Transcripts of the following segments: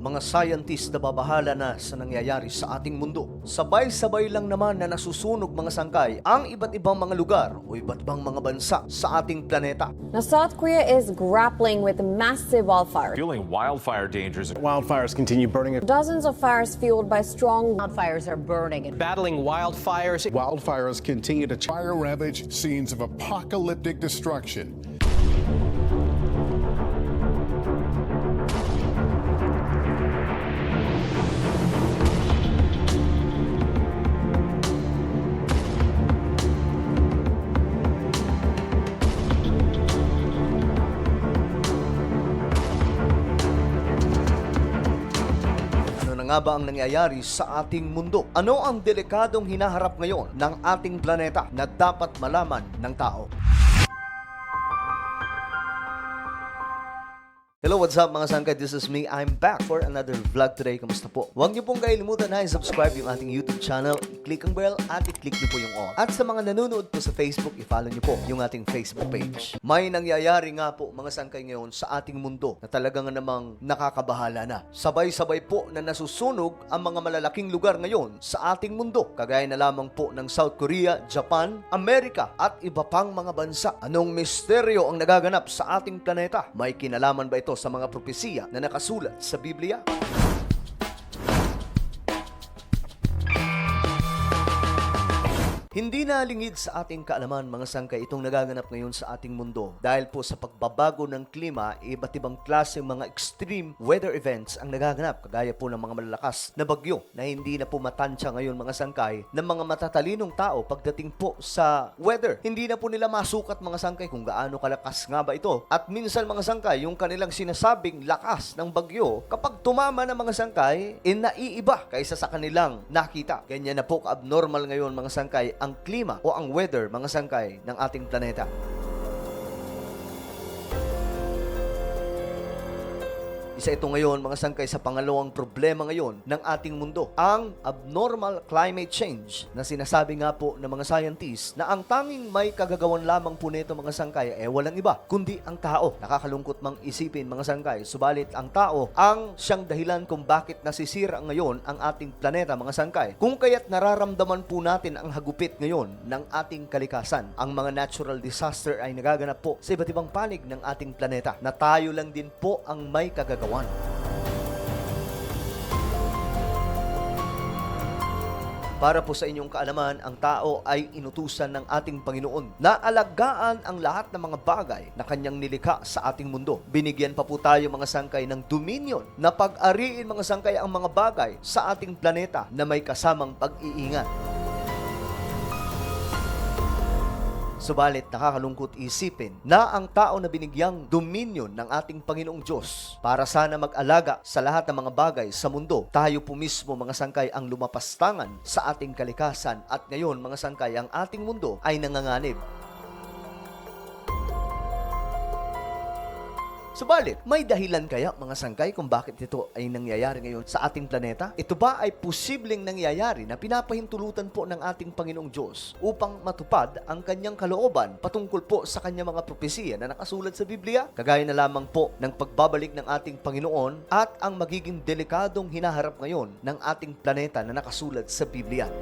mga scientist na babahala na sa nangyayari sa ating mundo. Sabay-sabay lang naman na nasusunog mga sangkay ang iba't ibang mga lugar o iba't ibang mga bansa sa ating planeta. Now, South Korea is grappling with massive wildfires. Fueling wildfire dangers. Wildfires continue burning. Dozens of fires fueled by strong Wildfires are burning battling wildfires. Wildfires continue to fire ravage scenes of apocalyptic destruction. Nga ba ang nangyayari sa ating mundo? Ano ang delikadong hinaharap ngayon ng ating planeta na dapat malaman ng tao? Hello, what's up mga sangkay? This is me. I'm back for another vlog today. Kamusta po? Huwag niyo pong kailimutan na i-subscribe yung ating YouTube channel, i-click ang bell at i-click niyo po yung all. At sa mga nanonood po sa Facebook, i-follow niyo po yung ating Facebook page. May nangyayari nga po mga sangkay ngayon sa ating mundo na talagang namang nakakabahala na. Sabay-sabay po na nasusunog ang mga malalaking lugar ngayon sa ating mundo. Kagaya na lamang po ng South Korea, Japan, Amerika at iba pang mga bansa. Anong misteryo ang nagaganap sa ating planeta? May kinalaman ba ito sa mga propesiya na nakasulat sa Biblia? Hindi na lingid sa ating kaalaman mga sangkay itong nagaganap ngayon sa ating mundo dahil po sa pagbabago ng klima, iba't ibang klase mga extreme weather events ang nagaganap kagaya po ng mga malalakas na bagyo na hindi na po matansya ngayon mga sangkay ng mga matatalinong tao pagdating po sa weather. Hindi na po nila masukat mga sangkay kung gaano kalakas nga ba ito. At minsan mga sangkay, yung kanilang sinasabing lakas ng bagyo, kapag tumama ng mga sangkay, eh naiiba kaysa sa kanilang nakita. Ganyan na po abnormal ngayon mga sangkay ang klima o ang weather mga sangkay ng ating planeta. Isa ito ngayon, mga sangkay, sa pangalawang problema ngayon ng ating mundo, ang abnormal climate change na sinasabi nga po ng mga scientists na ang tanging may kagagawan lamang po nito mga sangkay eh walang iba, kundi ang tao. Nakakalungkot mang isipin mga sangkay, subalit ang tao ang siyang dahilan kung bakit nasisira ngayon ang ating planeta mga sangkay. Kung kaya't nararamdaman po natin ang hagupit ngayon ng ating kalikasan, ang mga natural disaster ay nagaganap po sa iba't ibang panig ng ating planeta na tayo lang din po ang may kagagawan. Para po sa inyong kaalaman, ang tao ay inutusan ng ating Panginoon na alagaan ang lahat ng mga bagay na kanyang nilikha sa ating mundo. Binigyan pa po tayo mga sangkay ng dominion na pag-ariin mga sangkay ang mga bagay sa ating planeta na may kasamang pag-iingat. Subalit nakakalungkot isipin na ang tao na binigyang dominion ng ating Panginoong Diyos para sana mag-alaga sa lahat ng mga bagay sa mundo, tayo po mismo mga sangkay ang lumapastangan sa ating kalikasan at ngayon mga sangkay ang ating mundo ay nanganganib. Subalit, may dahilan kaya mga sangkay kung bakit ito ay nangyayari ngayon sa ating planeta? Ito ba ay posibleng nangyayari na pinapahintulutan po ng ating Panginoong Diyos upang matupad ang kanyang kalooban patungkol po sa kanyang mga propesiya na nakasulat sa Biblia? Kagaya na lamang po ng pagbabalik ng ating Panginoon at ang magiging delikadong hinaharap ngayon ng ating planeta na nakasulat sa Biblia.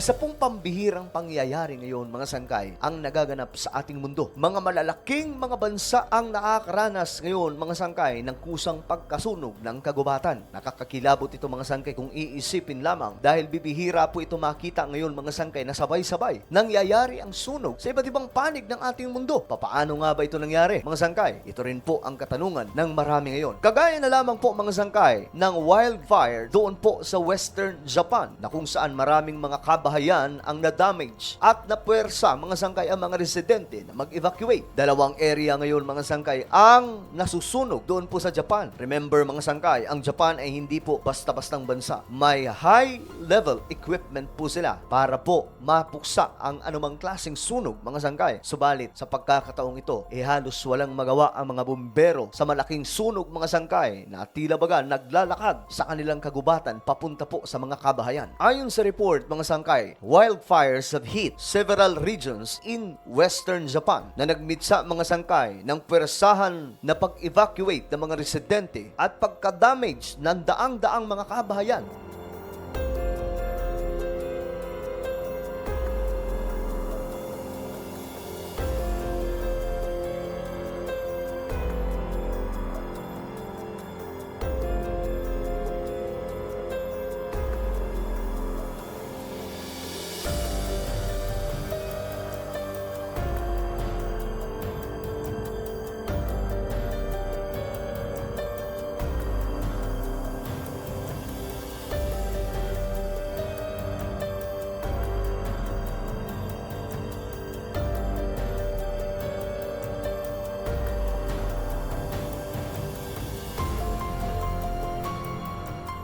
Isa pong pambihirang pangyayari ngayon, mga sangkay, ang nagaganap sa ating mundo. Mga malalaking mga bansa ang nakakaranas ngayon, mga sangkay, ng kusang pagkasunog ng kagubatan. Nakakakilabot ito, mga sangkay, kung iisipin lamang dahil bibihira po ito makita ngayon, mga sangkay, na sabay-sabay nangyayari ang sunog sa iba't ibang panig ng ating mundo. Papaano nga ba ito nangyari, mga sangkay? Ito rin po ang katanungan ng marami ngayon. Kagaya na lamang po, mga sangkay, ng wildfire doon po sa western Japan na kung saan maraming mga kabahayan ang na-damage at napuwersa mga sangkay ang mga residente na mag-evacuate. Dalawang area ngayon mga sangkay ang nasusunog doon po sa Japan. Remember mga sangkay, ang Japan ay hindi po basta-bastang bansa. May high level equipment po sila para po mapuksa ang anumang klaseng sunog mga sangkay. Subalit sa pagkakataong ito, eh halos walang magawa ang mga bumbero sa malaking sunog mga sangkay na tila baga naglalakad sa kanilang kagubatan papunta po sa mga kabahayan. Ayon sa report mga sangkay sangkay, wildfires have hit several regions in western Japan na nagmitsa mga sangkay ng pwersahan na pag-evacuate ng mga residente at pagka-damage ng daang-daang mga kabahayan.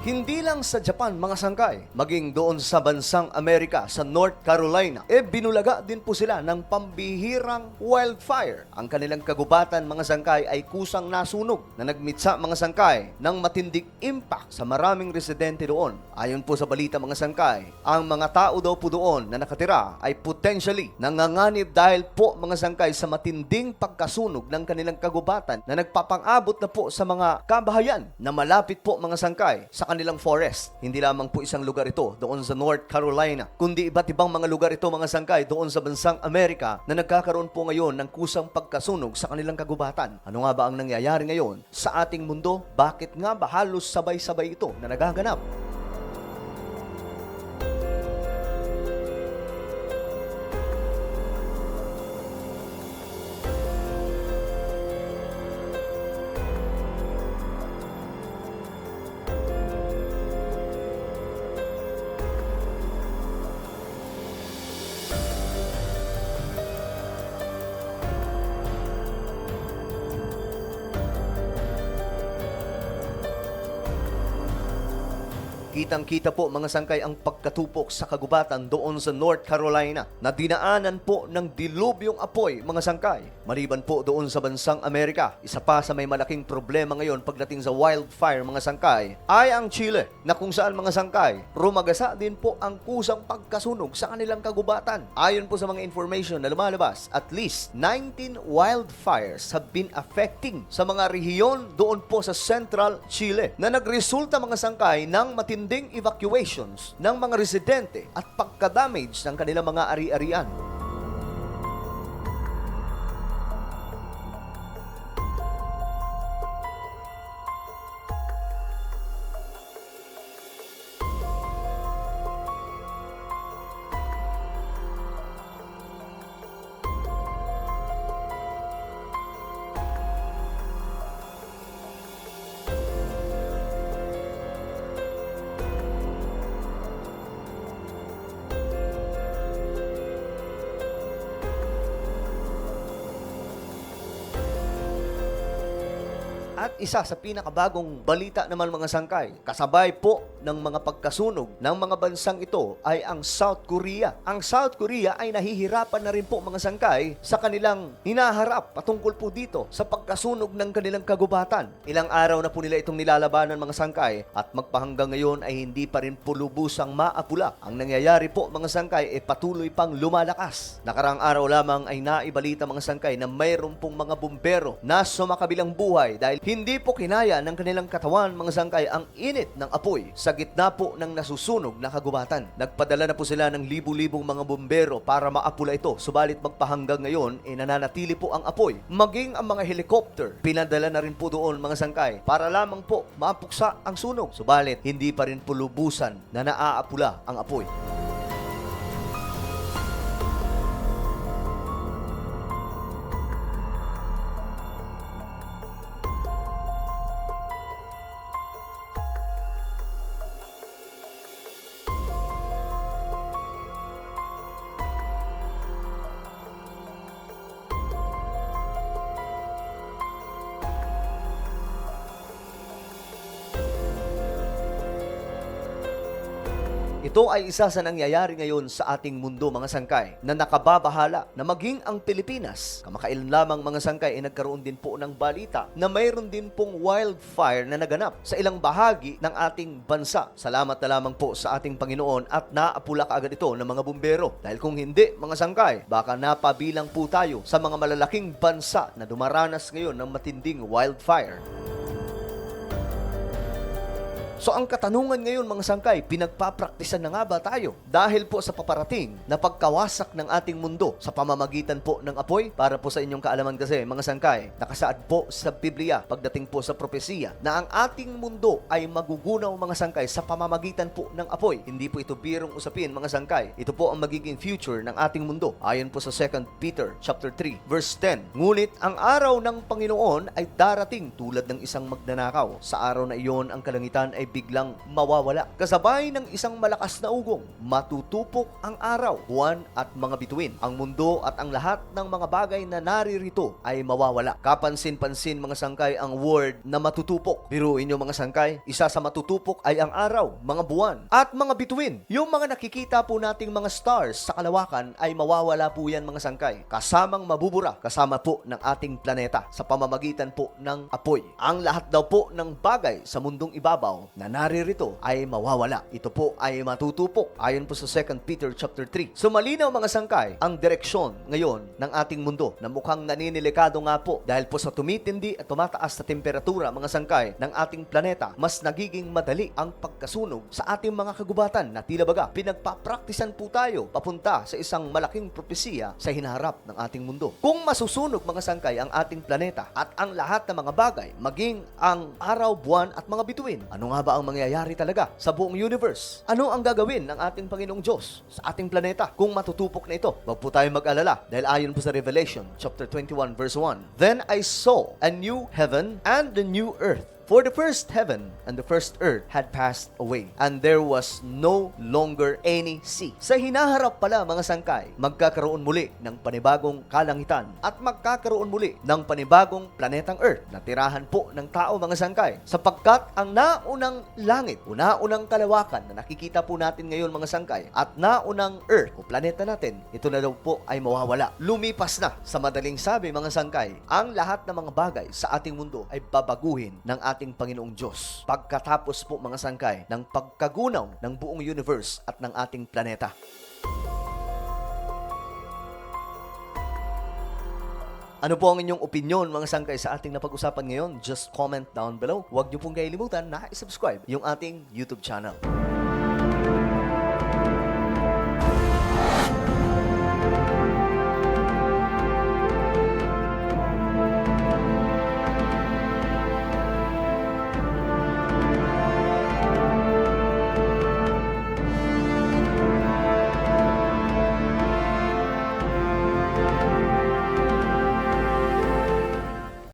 Hindi lang sa Japan mga sangkay, maging doon sa bansang Amerika, sa North Carolina, e binulaga din po sila ng pambihirang wildfire. Ang kanilang kagubatan mga sangkay ay kusang nasunog na nagmitsa mga sangkay ng matinding impact sa maraming residente doon. Ayon po sa balita mga sangkay, ang mga tao daw po doon na nakatira ay potentially nanganganib dahil po mga sangkay sa matinding pagkasunog ng kanilang kagubatan na nagpapang-abot na po sa mga kabahayan na malapit po mga sangkay sa kanilang forest. Hindi lamang po isang lugar ito doon sa North Carolina, kundi iba't ibang mga lugar ito mga sangkay doon sa bansang Amerika na nagkakaroon po ngayon ng kusang pagkasunog sa kanilang kagubatan. Ano nga ba ang nangyayari ngayon sa ating mundo? Bakit nga ba halos sabay-sabay ito na nagaganap? Kitang-kita po mga sangkay ang pagkatupok sa kagubatan doon sa North Carolina na dinaanan po ng dilubyong apoy mga sangkay. Maliban po doon sa bansang Amerika, isa pa sa may malaking problema ngayon pagdating sa wildfire mga sangkay ay ang Chile na kung saan mga sangkay rumagasa din po ang kusang pagkasunog sa kanilang kagubatan. Ayon po sa mga information na lumalabas, at least 19 wildfires have been affecting sa mga rehiyon doon po sa Central Chile na nagresulta mga sangkay ng matinding evacuations ng mga residente at pagka-damage ng kanilang mga ari-arian. At isa sa pinakabagong balita naman mga sangkay, kasabay po ng mga pagkasunog ng mga bansang ito ay ang South Korea. Ang South Korea ay nahihirapan na rin po mga sangkay sa kanilang hinaharap patungkol po dito sa pagkasunog ng kanilang kagubatan. Ilang araw na po nila itong nilalabanan mga sangkay at magpahanggang ngayon ay hindi pa rin pulubusang maapula. Ang nangyayari po mga sangkay ay patuloy pang lumalakas. Nakarang araw lamang ay naibalita mga sangkay na mayroon pong mga bumbero na sumakabilang buhay dahil hindi po kinaya ng kanilang katawan mga sangkay ang init ng apoy sa gitna po ng nasusunog na kagubatan. Nagpadala na po sila ng libu-libong mga bumbero para maapula ito. Subalit magpahanggang ngayon, eh, nananatili po ang apoy. Maging ang mga helicopter, pinadala na rin po doon mga sangkay para lamang po mapuksa ang sunog. Subalit, hindi pa rin po lubusan na naaapula ang apoy. Ito ay isa sa nangyayari ngayon sa ating mundo mga sangkay na nakababahala na maging ang Pilipinas. Kamakailan lamang mga sangkay ay nagkaroon din po ng balita na mayroon din pong wildfire na naganap sa ilang bahagi ng ating bansa. Salamat na lamang po sa ating Panginoon at naapula kaagad ito ng mga bumbero. Dahil kung hindi mga sangkay, baka napabilang po tayo sa mga malalaking bansa na dumaranas ngayon ng matinding wildfire. So ang katanungan ngayon mga sangkay, pinagpapraktisan na nga ba tayo? Dahil po sa paparating na pagkawasak ng ating mundo sa pamamagitan po ng apoy, para po sa inyong kaalaman kasi mga sangkay, nakasaad po sa Biblia pagdating po sa propesiya na ang ating mundo ay magugunaw mga sangkay sa pamamagitan po ng apoy. Hindi po ito birong usapin mga sangkay. Ito po ang magiging future ng ating mundo. Ayon po sa 2 Peter chapter 3 verse 10. Ngunit ang araw ng Panginoon ay darating tulad ng isang magnanakaw. Sa araw na iyon ang kalangitan ay biglang mawawala. Kasabay ng isang malakas na ugong, matutupok ang araw, buwan at mga bituin. Ang mundo at ang lahat ng mga bagay na naririto ay mawawala. Kapansin-pansin mga sangkay ang word na matutupok. Biruin nyo mga sangkay, isa sa matutupok ay ang araw, mga buwan at mga bituin. Yung mga nakikita po nating mga stars sa kalawakan ay mawawala po yan mga sangkay. Kasamang mabubura, kasama po ng ating planeta sa pamamagitan po ng apoy. Ang lahat daw po ng bagay sa mundong ibabaw na naririto ay mawawala. Ito po ay matutupok ayon po sa 2 Peter chapter 3. So malinaw mga sangkay ang direksyon ngayon ng ating mundo na mukhang naninilikado nga po dahil po sa tumitindi at tumataas na temperatura mga sangkay ng ating planeta, mas nagiging madali ang pagkasunog sa ating mga kagubatan na tila baga pinagpapraktisan po tayo papunta sa isang malaking propesiya sa hinaharap ng ating mundo. Kung masusunog mga sangkay ang ating planeta at ang lahat ng mga bagay, maging ang araw, buwan at mga bituin, ano nga ba ang mangyayari talaga sa buong universe? Ano ang gagawin ng ating Panginoong Diyos sa ating planeta kung matutupok na ito? Huwag po tayo mag-alala dahil ayon po sa Revelation chapter 21 verse 1. Then I saw a new heaven and a new earth. For the first heaven and the first earth had passed away, and there was no longer any sea. Sa hinaharap pala mga sangkay, magkakaroon muli ng panibagong kalangitan at magkakaroon muli ng panibagong planetang Earth na tirahan po ng tao mga sangkay. Sapagkat ang naunang langit, o naunang kalawakan na nakikita po natin ngayon mga sangkay, at naunang Earth o planeta natin, ito na daw po ay mawawala. Lumipas na sa madaling sabi mga sangkay, ang lahat ng mga bagay sa ating mundo ay babaguhin ng ating Panginoong Diyos. Pagkatapos po mga sangkay ng pagkagunaw ng buong universe at ng ating planeta. Ano po ang inyong opinion mga sangkay sa ating napag-usapan ngayon? Just comment down below. Huwag niyo pong kailimutan na i-subscribe yung ating YouTube channel.